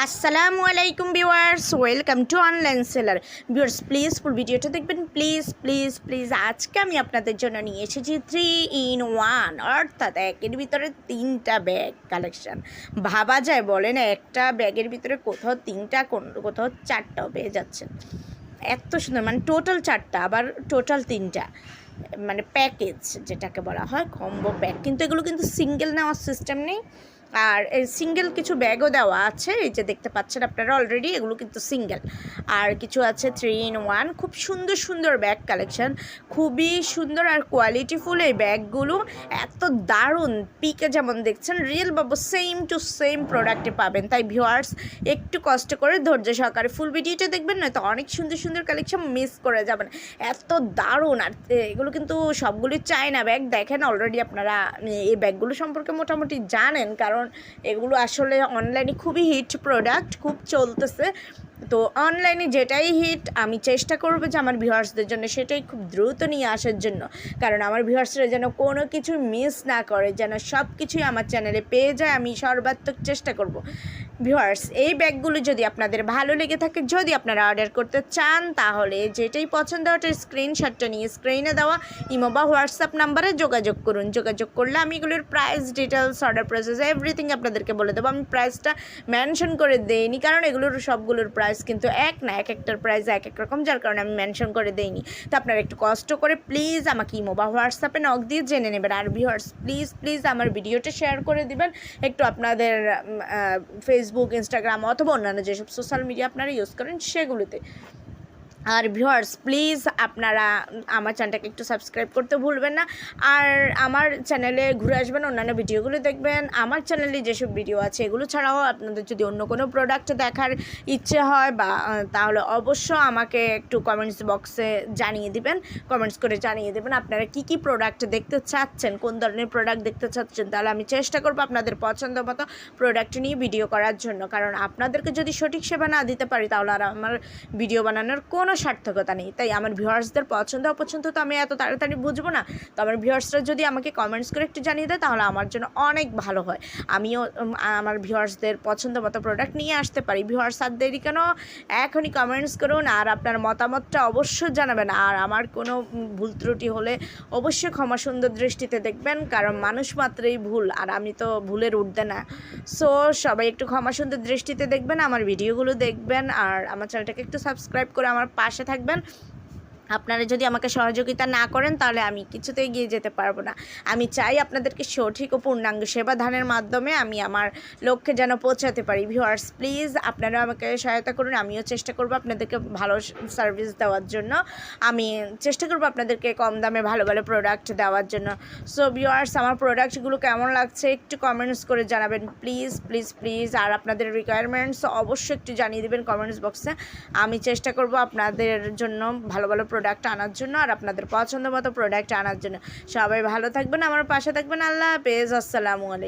আসসালামু আলাইকুম viewers, welcome to online seller. Viewers, please full ভিডিওটা দেখবেন। প্লিজ প্লিজ প্লিজ, আজকে আমি আপনাদের জন্য নিয়ে এসেছি থ্রি ইন ওয়ান অর্থাৎ একের ভিতরে তিনটা ব্যাগ কালেকশন ভাবা যায় বলেন, একটা ব্যাগের ভিতরে কোথাও তিনটা, কোন, কোথাও চারটাও পেয়ে যাচ্ছেন। এত সুন্দর মানে টোটাল চারটা, আবার টোটাল তিনটা। মানে প্যাকেজ যেটাকে বলা হয় কম্বো প্যাক কিন্তু এগুলো কিন্তু সিঙ্গেল নেওয়ার সিস্টেম নেই। আর সিঙ্গেল কিছু ব্যাগও দেওয়া আছে, এই যে দেখতে পাচ্ছেন আপনারা অলরেডি এগুলো কিন্তু সিঙ্গেল আর কিছু আছে থ্রি ইন ওয়ান খুব সুন্দর সুন্দর ব্যাগ কালেকশন খুবই সুন্দর আর কোয়ালিটিফুল এই ব্যাগগুলো এত দারুণ পিকে যেমন দেখছেন real Babu same to same প্রোডাক্টে পাবেন। তাই ভিউয়ার্স একটু কষ্ট করে ধৈর্য সহকারে ফুল ভিডিওটা দেখবেন না তো অনেক সুন্দর সুন্দর কালেকশন মিস করে যাবেন। এত দারুণ, আর এগুলো কিন্তু সবগুলি চায়না ব্যাগ দেখেন অলরেডি আপনারা এই ব্যাগগুলো সম্পর্কে মোটামুটি জানেন, কারণ এগুলো আসলে অনলাইনে খুবই হিট প্রোডাক্ট খুব চলতেছে। তো অনলাইনে যেটাই হিট আমি চেষ্টা করব যে আমার ভিউয়ার্সদের জন্য সেটাই খুব দ্রুত নিয়ে আসার জন্য। কারণ আমার ভিউয়ার্সরা যেন কোনো কিছু মিস না করে, যেন সব কিছুই আমার চ্যানেলে পেয়ে যায়, আমি সর্বাত্মক চেষ্টা করব। ভিউয়ার্স, এই ব্যাগগুলো যদি আপনাদের ভালো লেগে থাকে, যদি আপনারা অর্ডার করতে চান, তাহলে যেটাই পছন্দ ওটার স্ক্রিনশটটা নিয়ে স্ক্রিনে দেওয়া ইমো বা হোয়াটসঅ্যাপ নাম্বারে যোগাযোগ করুন। যোগাযোগ করলে আমি এগুলোর price details order process everything আপনাদেরকে বলে দেবো। আমি প্রাইসটা মেনশন করে দেইনি, কারণ এগুলোর সবগুলোর প্রাইস কিন্তু এক না, এক একটার প্রাইস এক এক রকম, যার কারণে আমি মেনশন করে দেইনি। তো আপনারা একটু কষ্ট করে প্লিজ আমাকে ইমো বা হোয়াটসঅ্যাপে নক দিয়ে জেনে নেবেন। আর ভিউয়ার্স প্লিজ প্লিজ আমার ভিডিওটা শেয়ার করে দিবেন। একটু আপনাদের ফেসবুক ইনস্টাগ্রাম অথবা অন্যান্য যেসব সোশ্যাল মিডিয়া আপনারা ইউজ করেন সেগুলিতে। আর ভিউয়ার্স প্লিজ আপনারা আমার চ্যানেলটাকে একটু সাবস্ক্রাইব করতে ভুলবেন না। আর আমার চ্যানেলে ঘুরে আসবেন, অন্যান্য ভিডিওগুলো দেখবেন। আমার চ্যানেলে যেসব ভিডিও আছে, এগুলো ছাড়াও আপনাদের যদি অন্য কোনো প্রোডাক্ট দেখার ইচ্ছে হয় বা তাহলে অবশ্য আমাকে একটু কমেন্টস বক্সে জানিয়ে দিবেন। কমেন্টস করে জানিয়ে দেবেন আপনারা কি কি প্রোডাক্ট দেখতে চাচ্ছেন, কোন ধরনের প্রোডাক্ট দেখতে চাচ্ছেন। তাহলে আমি চেষ্টা করব আপনাদের পছন্দ মতো প্রোডাক্ট নিয়ে ভিডিও করার জন্য। কারণ আপনাদেরকে যদি সঠিক সেবা না দিতে পারি, তাহলে আর আমার ভিডিও বানানোর কোনো সার্থকতা নেই। তাই আমার ভিউয়ার্সদের পছন্দ অপছন্দ তো আমি এত তাড়াতাড়ি বুঝব না। তো আমার ভিউয়ার্সরা যদি আমাকে কমেন্টস করে একটু জানিয়ে দেয়, তাহলে আমার জন্য অনেক ভালো হয়। আমিও আমার ভিউয়ার্সদের পছন্দ মতো প্রোডাক্ট নিয়ে আসতে পারি। ভিউয়ার্স, আর দেরি কেন? এখনই কমেন্টস করুন, আর আপনার মতামতটা অবশ্যই জানাবেন। আর আমার কোনো ভুল ত্রুটি হলে অবশ্যই ক্ষমা সুন্দর দৃষ্টিতে দেখবেন, কারণ মানুষ মাত্রই ভুল, আর আমি তো ভুলের উঠতে না। সো সবাই একটু ক্ষমা সুন্দর দৃষ্টিতে দেখবেন, আমার ভিডিওগুলো দেখবেন, আর আমার চ্যানেলটাকে একটু সাবস্ক্রাইব করে আমার পাশে থাকবেন। আপনারা যদি আমাকে সহযোগিতা না করেন, তাহলে আমি কিছুতেই এগিয়ে যেতে পারব না। আমি চাই আপনাদেরকে সঠিক ও পূর্ণাঙ্গ সেবা দানের মাধ্যমে আমি আমার লক্ষ্যে যেন পৌঁছাতে পারি। ভিউয়ার্স প্লিজ আপনারা আমাকে সহায়তা করুন। আমিও চেষ্টা করব আপনাদেরকে ভালো সার্ভিস দেওয়ার জন্য। আমি চেষ্টা করব আপনাদেরকে কম দামে ভালো ভালো প্রোডাক্ট দেওয়ার জন্য। সো ভিউয়ার্স আমার প্রোডাক্টগুলো কেমন লাগছে একটু কমেন্টস করে জানাবেন। প্লিজ প্লিজ প্লিজ আর আপনাদের রিকোয়ারমেন্টস অবশ্যই একটু জানিয়ে দেবেন কমেন্টস বক্সে আমি চেষ্টা করব আপনাদের জন্য ভালো ভালো প্রোডাক্ট আনার জন্য আর আপনাদের পছন্দ মতো প্রোডাক্ট আনার জন্য। সবাই ভালো থাকবেন, আমার পাশে থাকবেন, আল্লাহ হাফেজ, আসসালামু আলাইকুম।